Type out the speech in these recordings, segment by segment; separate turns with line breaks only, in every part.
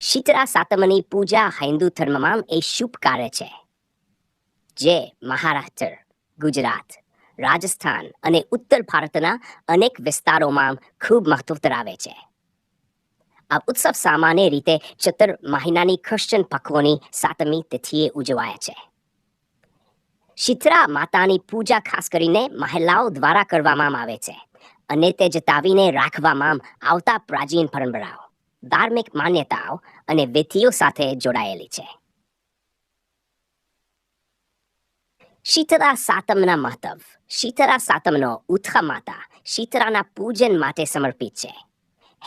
શીતળા સાતમની પૂજા હિન્દુ ધર્મમાં એ શુભ કાર્ય છે. જે મહારાષ્ટ્ર, ગુજરાત, રાજસ્થાન અને ઉત્તર ભારતના અનેક વિસ્તારોમાં ખૂબ મહત્વ ધરાવે છે. આ ઉત્સવ સામાન્ય રીતે ચતુર મહિનાની ક્રિશ્ચન પક્ષોની સાતમી તિથિએ ઉજવાય છે. શીતળા માતાની પૂજા ખાસ કરીને મહિલાઓ દ્વારા કરવામાં આવે છે અને તે જતાવીને રાખવામાં આવતા પ્રાચીન પરંપરાઓ. ધાર્મિક માન્યતાઓ અને વિધિઓ સાથે જોડાયેલી છે. શીતળા સાતમના મહત્વ શીતળા સાતમનો ઉત્સવ માતા શીતળાના પૂજન માટે સમર્પિત છે.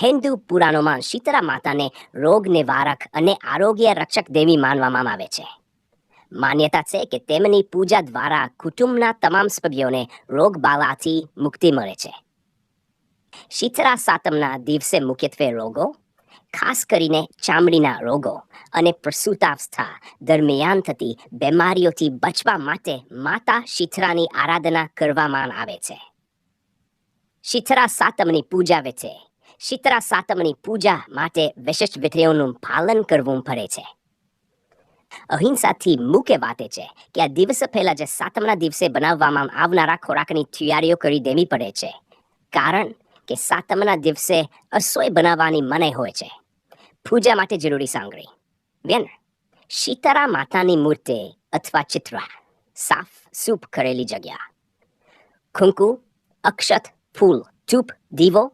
હિન્દુ પુરાણોમાં શીતળા માતાને રોગ નિવારક અને આરોગ્ય રક્ષક દેવી માનવામાં આવે છે. માન્યતા છે કે તેમની પૂજા દ્વારા કુટુંબના તમામ સભ્યોને રોગ બાલાથી મુક્તિ મળે છે. શીતળા સાતમના દિવસે મુખ્યત્વે રોગો ખાસ કરીને ચામડીના રોગો અને પ્રસૂતાવસ્થા દરમિયાન થતી બીમારીઓથી બચવા માટે માતા શીતળાની આરાધના કરવામાં આવે છે. શીતળા સાતમની પૂજા વેચે શીતળા સાતમની પૂજા માટે વિશિષ્ટ વિધિઓનું પાલન કરવું પડે છે. અહિંસાથી મુખ્ય વાતે છે કે આ દિવસ પહેલા જે સાતમના દિવસે બનાવવામાં આવનારા ખોરાકની તૈયારીઓ કરી દેવી પડે છે. કારણ કે સાતમના દિવસે રસોઈ બનાવવાની મનાઈ હોય છે. પૂજા માટે જરૂરી સામગ્રી. બેન શીતારા માતાની મૂર્તિ અથવા ચિત્ર, સાફ સૂપ કરેલી જગ્યા. ખુંકુ અક્ષત, ફૂલ, ધૂપ, દીવો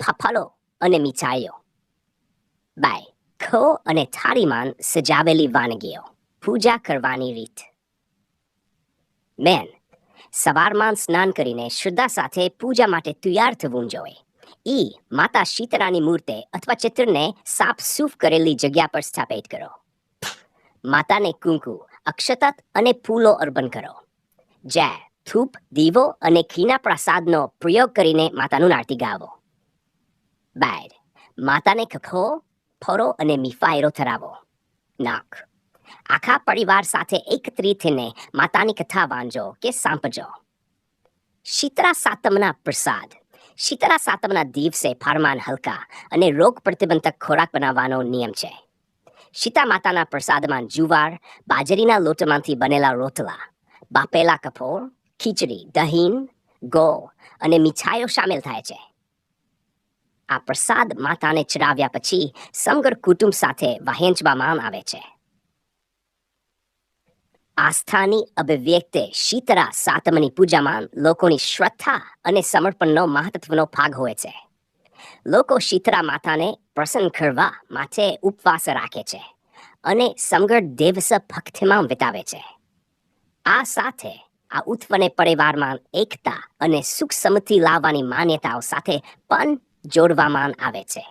ફાફાલો અને મીઠાઈઓ. બાય ખો અને થાળીમાં સજાવેલી વાનગીઓ. પૂજા કરવાની રીત. બેન સવારમાં સ્નાન કરીને શ્રદ્ધા સાથે પૂજા માટે તૈયાર થવું જોઈએ. ઈ માતા શીતળાની મૂર્તિ અથવા ચિત્રને સાફ સૂફ કરેલી જગ્યા પર સ્થાપિત કરો. માતાને કુંકુ, અક્ષતત અને ફૂલો અર્પણ કરો. જય થૂપ દીવો અને ખીના પ્રસાદનો પ્રયોગ કરીને માતાનું આરતી ગાવો. બાર માતાને ખખો, ફરો અને મીઠાઈરો ધરાવો. નાક, આખા પરિવાર સાથે એકત્રિત થઈને માતાની કથા વાંચો કે સાંભળજો. શીતળા સાતમના પ્રસાદ. શીતળા સાતમના દિવસે ફારમાન હલકા અને રોગ પ્રતિબંધક ખોરાક બનાવવાનો નિયમ છે. સીતા માતાના પ્રસાદમાં જુવાર, બાજરીના લોટમાંથી બનેલા રોટલા, બાપેલા કપોર ખીચડી, દહીં, ગોળ અને મીઠાઈઓ સામેલ થાય છે. આ પ્રસાદ માતાને ચડાવ્યા પછી સમગ્ર કુટુંબ સાથે વહેંચવામાં આવે છે. આસ્થાની અભિવ્યક્તિ શીતળા સાતમની પૂજામાં લોકોની શ્રદ્ધા અને સમર્પણનો મહત્વનો ભાગ હોય છે. લોકો શીતળા માતાને પ્રસન્ન કરવા માટે ઉપવાસ રાખે છે અને સમગ્ર દેવસ ભક્તિમાં વિતાવે છે. આ સાથે આ ઉત્સવને પરિવારમાં એકતા અને સુખ સમૃદ્ધિ લાવવાની માન્યતાઓ સાથે પણ જોડવામાં આવે છે.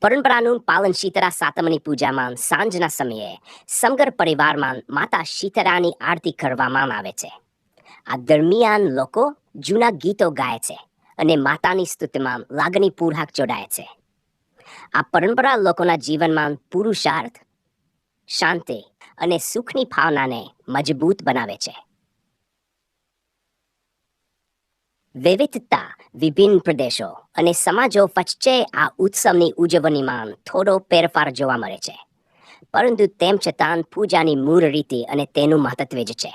પરંપરાનું પાલન શીતળા સાતમની પૂજામાં સાંજના સમયે સમગ્ર પરિવારમાં માતા શીતળાની આરતી કરવામાં આવે છે. આ દરમિયાન લોકો જૂના ગીતો ગાય છે અને માતાની સ્તુતિમાં લાગણી લાગણીપૂર્વક જોડાય છે. આ પરંપરા લોકોના જીવનમાં પુરુષાર્થ, શાંતિ અને સુખની ભાવનાને મજબૂત બનાવે છે. વિવિધતા વિભિન્ન પ્રદેશો અને સમાજો વચ્ચે આ ઉત્સવની ઉજવણીમાં થોડો ફેરફાર જોવા મળે છે પરંતુ તેમ છતાં પૂજાની મૂળ રીતિ અને તેનું મહત્વ જ છે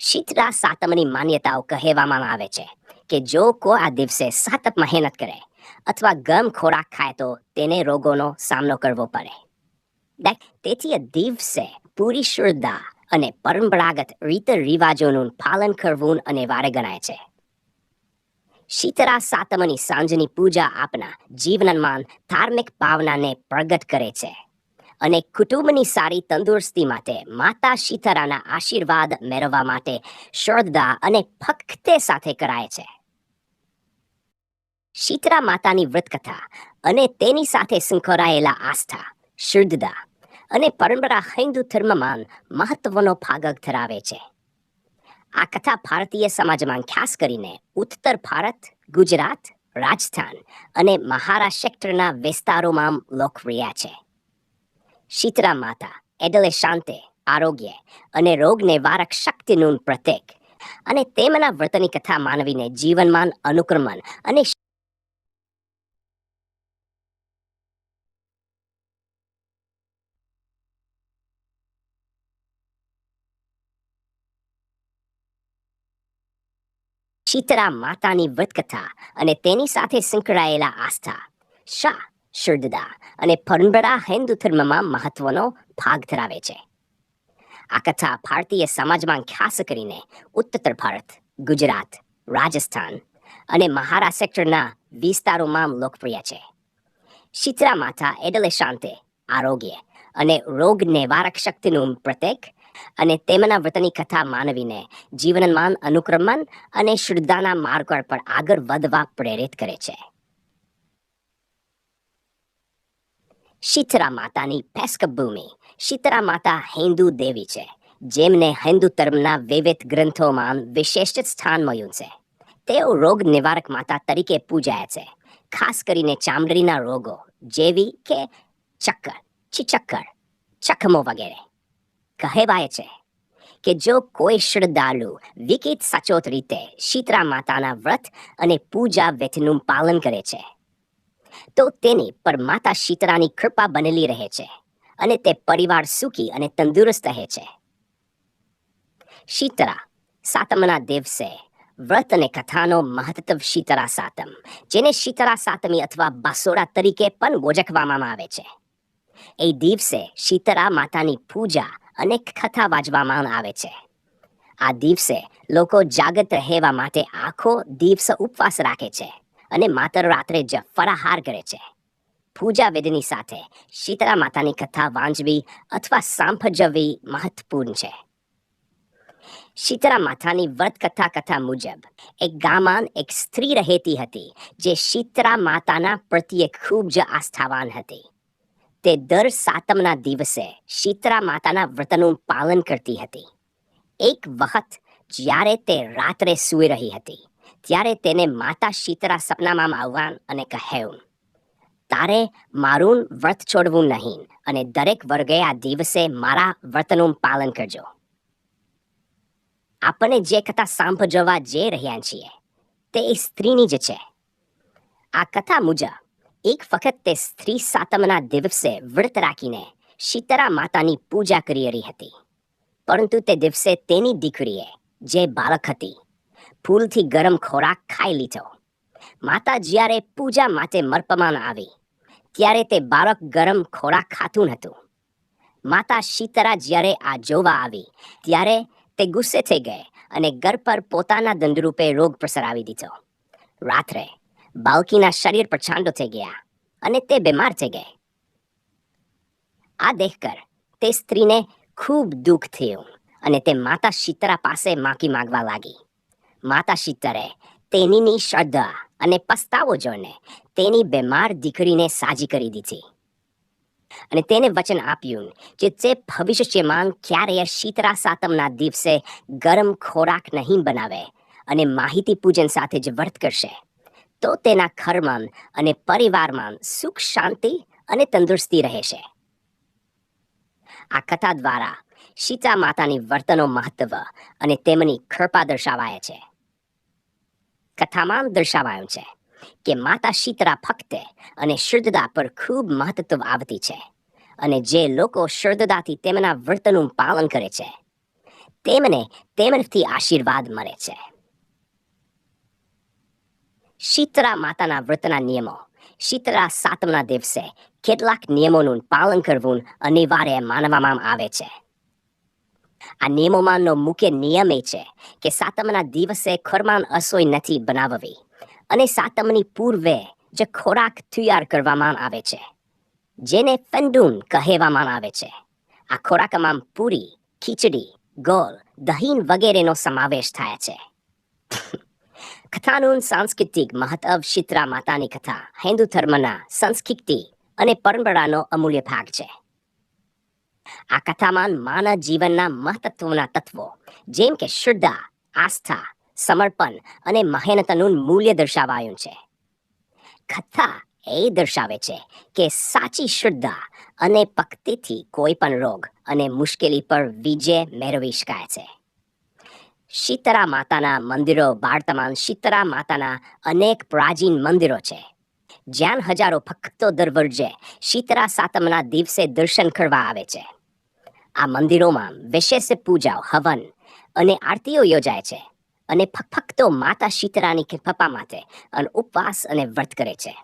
શીતળા સાતમની માન્યતાઓ કહેવામાં આવે છે કે જો કોઈ આ દિવસે સાતપ મહેનત કરે અથવા ગમ ખોરાક ખાય તો તેને રોગોનો સામનો કરવો પડે તેથી આ દિવસે પૂરી શ્રદ્ધા અને પરંપરાગત રીત રિવાજોનું પાલન કરવું અનિવાર્ય ગણાય છે શીતળા સાતમની સાંજની પૂજા આપના જીવનમાં ધાર્મિક ભાવનાને પ્રગટ કરે છે અને કુટુંબની સારી તંદુરસ્તી માટે માતા શીતળાના આશીર્વાદ મેળવવા માટે શ્રદ્ધા અને ફક્તે સાથે કરાય છે. શીતળા માતાની વ્રતકથા અને તેની સાથે સંકળાયેલા આસ્થા, શુદ્ધતા અને પરંપરા હિન્દુ ધર્મમાં મહત્વનો ભાગ ધરાવે છે. આ કથા ભારતીય સમાજમાં ખાસ કરીને ઉત્તર ભારત, ગુજરાત, રાજસ્થાન અને મહારાષ્ટ્રના વિસ્તારોમાં લોકપ્રિય છે. શીતળા માતા એટલે શાંતિ, આરોગ્ય અને રોગ નિવારક શક્તિનું પ્રતીક અને તેમના વ્રતની કથા માનવીને જીવનમાં અનુક્રમણ અને શીતળા માતાની વ્રતકથા અને તેની સાથે સંકળાયેલા આસ્થા, શા, શુદ્ધતા અને પરંપરા હિન્દુ ધર્મમાં મહત્વનો ભાગ ધરાવે છે. આ કથા ભારતીય સમાજમાં ખાસ કરીને ઉત્તર ભારત, ગુજરાત, રાજસ્થાન અને મહારાષ્ટ્ર સેક્ટરના વિસ્તારોમાં લોકપ્રિય છે. શીતળા માતા એટલે શાંતિ આરોગ્ય અને રોગ નિવારક શક્તિનું પ્રતીક અને તેમના વ્રતની કથા માનવીને જીવનમાન અનુક્રમણ અને શુદ્ધાના માર્ગ પર આગળ વધવા પ્રેરિત કરે છે. શીતરા માતાની ભૂમિ. શીતરા માતા હિન્દુ દેવી છે, જેમને હિન્દુ ધર્મના વિવિધ ગ્રંથોમાં વિશેષ સ્થાન મળ્યું છે. તેઓ રોગ નિવારક માતા તરીકે પૂજાય છે, ખાસ કરીને ચામડીના રોગો જેવી કે ચક્કર, ચિચક્કર ચકમો વગેરે. કહેવાય છે કે જો કોઈ શ્રદ્ધાળુ વિકિત સચોટ રીતે શીતળા માતાના વ્રત અને પૂજા વિધિનું પાલન કરે છે, તો તેની પર માતા શીતળાની કૃપા બનેલી રહે છે અને તે પરિવાર સુખી અને તંદુરસ્ત રહે છે. શીતળા સાતમના દિવસે વ્રત અને કથાનો મહત્વ શીતળા સાતમ, જેને શીતળા સાતમી અથવા બાસોડા તરીકે પણ ઓળખવામાં આવે છે. એ દિવસે શીતળા માતાની પૂજા અને કથા વાંચવામાં આવે છે. આ દિવસે લોકો જાગૃત રહેવા માટે આખો દિવસ ઉપવાસ રાખે છે અને માત્ર રાત્રે જ ફરાહાર કરે છે. પૂજા વિધિની સાથે શીતળા માતાની કથા વાંચવી અથવા સાંભળવી મહત્વપૂર્ણ છે. શીતળા માતાની વ્રત કથા કથા મુજબ એક ગામમાં એક સ્ત્રી રહેતી હતી જે શીતળા માતાના પ્રત્યે ખૂબ જ આસ્થાવાન હતી. તે દર સાતમના દિવસે શીતળા માતાના વ્રતનું પાલન કરતી હતી. એક વખત જ્યારે તે રાત્રે સૂઈ રહી હતી, ત્યારે તેને માતા શીતળા સપનામાં આવવાન અને કહેવું તારે મારું વ્રત છોડવું નહીં અને દરેક વર્ગે આ દિવસે મારા વ્રતનું પાલન કરજો. આપણે જે કથા સાંભળવા જઈ રહ્યા છીએ, તે સ્ત્રીની જ છે. આ કથા મુજબ એક વખત તે સ્ત્રી સાતમના દિવસે વ્રત રાખીને શીતળા માતાની પૂજા કરી રહી હતી. પરંતુ તે દિવસે તેની દીકરીએ, જે બાળક હતી, ફૂલથી ગરમ ખોરાક ખાઈ લીધો. માતા જ્યારે પૂજા માટે મરપમાન આવી, ત્યારે તે બાળક ગરમ ખોરાક ખાતું નહોતું. માતા શીતળા જ્યારે આ જોવા આવી, ત્યારે તે ગુસ્સે થઈ ગઈ અને ઘર પર પોતાના દંડરૂપે રોગ પ્રસરાવી દીધો. રાત્રે બાળકીના શરીર પર છાંડો થઈ ગયા અને તે બીમાર થઈ ગઈ. આ દેખકર તે સ્ત્રીને ખૂબ દુઃખ થયું અને તે માતા શીતરા પાસે માફી માંગવા લાગી. માતા શીતરે તેની શ્રદ્ધા અને પસ્તાવો જોઈને તેની બીમાર દીકરીને સાજી કરી દીધી. અને તેને વચન આપ્યું કે તે ભવિષ્યમાં ક્યારેય શીતરા સાતમના દિવસે ગરમ ખોરાક નહીં બનાવે અને માહિતી પૂજન સાથે જ વર્ત કરશે. તો તેના ઘરમાં અને પરિવારમાં સુખ, શાંતિ અને તંદુરસ્તી રહેશે આ કથા દ્વારા સીતા માતાની વર્તનો મહત્વ અને તેમની કૃપા દર્શાવાય છે. કથામાં દર્શાવાયું છે કે માતા શીતળા ફક્ત અને શુદ્ધતા પર ખૂબ મહત્વ આવતી છે અને જે લોકો શુદ્ધતાથી તેમના વર્તનનું પાલન કરે છે, તેમને તેમનાથી આશીર્વાદ મળે છે. શીતળા માતાના વ્રતના નિયમો શીતળા સાતમના દિવસે કેટલાક નિયમોનું પાલન કરવું અનિવાર્ય માનવામાં આવે છે આ નિયમોમાંનો મુખ્ય નિયમ એ છે કે સાતમના દિવસે ખરમાન અસોઈ નથી બનાવવી અને સાતમની પૂર્વે જે ખોરાક તૈયાર કરવામાં આવે છે જેને ફંડુન કહેવામાં આવે છે આ ખોરાકમાં પૂરી ખીચડી ગોળ દહીં વગેરેનો સમાવેશ થાય છે કથાનું સાંસ્કૃતિક મહત્વ શીતળા માતાની કથા, હિન્દુ ધર્મના સંસ્કૃતિ અને પરંપરાનો અમૂલ્ય ભાગ છે. આ કથામાં માનવ જીવનના મહત્વના તત્વો જેમ કે શ્રદ્ધા આસ્થા, સમર્પણ અને મહેનતનું મૂલ્ય દર્શાવાયું છે. કથા એ દર્શાવે છે કે સાચી શ્રદ્ધા અને ભક્તિથી કોઈ પણ રોગ અને મુશ્કેલી પર વિજય મેળવી શકાય છે. શીતળા માતાના મંદિરો ભારતમાં શીતળા માતાના અનેક પ્રાચીન મંદિરો છે. જ્યાં હજારો ભક્તો દર વર્ષે શીતળા સાતમના દિવસે દર્શન કરવા આવે છે. આ મંદિરોમાં વિશેષ પૂજાઓ, હવન અને આરતીઓ યોજાય છે અને ફક્તો માતા શીતળાની કૃપા માટે અને ઉપવાસ અને વ્રત કરે છે.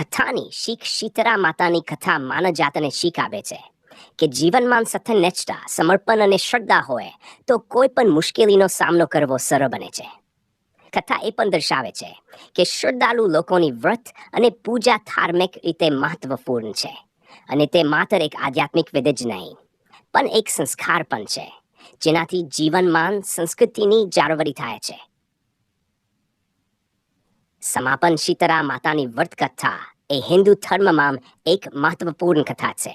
કથાની શીખ શીતળા માતાની કથા માનવ જાતને શીખ આપે છે. કે જીવનમાં સતત નિષ્ઠા સમર્પણ અને શ્રદ્ધા હોય, તો કોઈ પણ મુશ્કેલીનો સામનો કરવો સરળ બને છે. કથા એ પણ દર્શાવે છે કે શ્રદ્ધાળુ લોકોની વ્રત અને પૂજા ધાર્મિક રીતે મહત્વપૂર્ણ છે. અને તે માત્ર એક આધ્યાત્મિક વિધ જ નહીં, પણ એક સંસ્કાર પણ છે, જેનાથી જીવનમાન સંસ્કૃતિની જાળવણી થાય છે. સમાપન શીતરા માતાની વ્રત કથા એ હિન્દુ ધર્મમાં એક મહત્વપૂર્ણ કથા છે.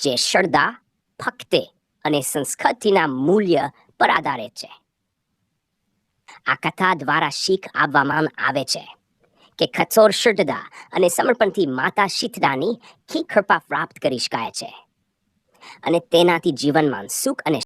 જે શ્રદ્ધા, ભક્તિ અને સંસ્કૃતિના મૂલ્ય પર આધારિત છે. આ કથા દ્વારા શીખ આપવામાં આવે છે કે કઠોર શ્રદ્ધા અને સમર્પણથી માતા શીતળાની કી કૃપા પ્રાપ્ત કરી શકાય છે અને તેનાથી જીવનમાં સુખ અને